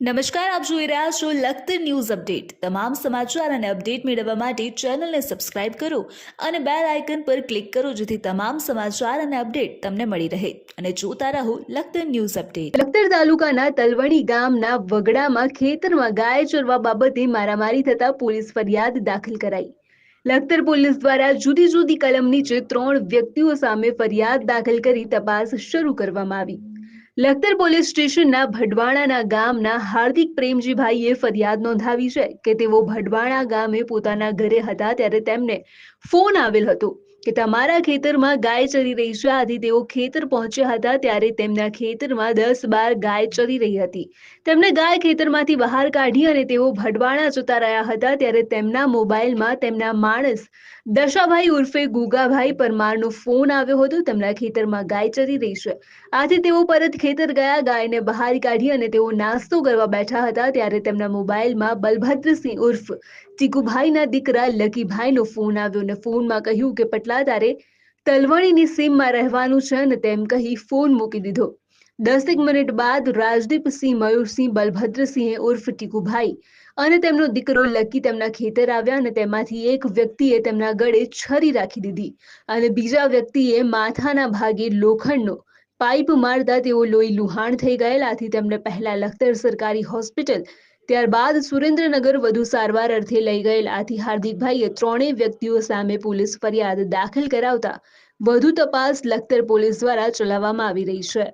નમસ્કાર, આપ જોઈ રહ્યા છો લખતર ન્યૂઝ અપડેટ. તમામ સમાચાર અને અપડેટ મેળવવા માટે ચેનલને સબસ્ક્રાઇબ કરો અને બેલ આઇકન પર ક્લિક કરો જેથી તમામ સમાચાર અને અપડેટ તમને મળી રહે. અને જોતા રહો લખતર ન્યૂઝ અપડેટ. લખતર તાલુકાના તલવણી ગામના વગડામાં ખેતરમાં ગાય ચરવા બાબતે મારામારી થતા પોલીસ ફરિયાદ દાખલ કરાઈ. લખતર પોલીસ દ્વારા જુદી જુદી કલમ નીચે ત્રણ વ્યક્તિઓ સામે ફરિયાદ દાખલ કરી તપાસ શરૂ કરવામાં આવી. લખતર પોલીસ સ્ટેશનના ભડવાણાના ગામના હાર્દિક પ્રેમજીભાઈએ ફરિયાદ નોંધાવી છે કે તેઓ ભડવાણા ગામે પોતાના ઘરે હતા ત્યારે તેમને ફોન આવેલ હતો. કે તમારા ખેતરમાં ગાય ચરી રહી છે. આથી તેઓ ખેતર પહોંચ્યા હતા ત્યારે તેમના ખેતરમાં દસ બાર ગાય ચરી રહી હતી. તેમને ગાય ખેતરમાંથી બહાર કાઢી અને તેઓ ભડવાણા જતા રહ્યા હતા ત્યારે તેમના મોબાઈલમાં તેમના માણસ દશાભાઈ ઉર્ફે ગુગાભાઈ પરમારનો ફોન આવ્યો હતો. તેમના ખેતરમાં ગાય ચરી રહી છે. આથી તેઓ પરત ખેતર ગયા, ગાયને બહાર કાઢી અને તેઓ નાસ્તો કરવા બેઠા હતા ત્યારે તેમના મોબાઈલમાં બલભદ્રસિંહ ઉર્ફ ચીકુભાઈના દીકરા લકીભાઈનો ફોન આવ્યો અને ફોનમાં કહ્યું કે પટલા તલવણીની સીમમાં રહેવાનું છે અને તેમ કહી ફોન મૂકી દીધો. દસેક મિનિટ બાદ રાજદીપસિંહ, મયુરસિંહ, બલભદ્રસિંહે ઉર્ફ ટીકુભાઈ અને તેમનો દીકરો લકી તેમના ખેતર આવ્યા અને તેમાંથી એક વ્યક્તિએ તેમના ગળે છરી રાખી દીધી અને બીજા વ્યક્તિએ માથાના ભાગે લોખંડનો પાઇપ મારતા તેઓ લોહી લુહાણ થઈ ગયેલાથી તેમને પહેલા લખતર સરકારી હોસ્પિટલ ત્યારબાદ સુરેન્દ્રનગર વધુ સારવાર અર્થે લઈ ગયેલ આથી હાર્દિકભાઈએ ત્રણેય વ્યક્તિઓ સામે પોલીસ ફરિયાદ દાખલ કરાવતા વધુ તપાસ લખતર પોલીસ દ્વારા ચલાવવામાં આવી રહી છે.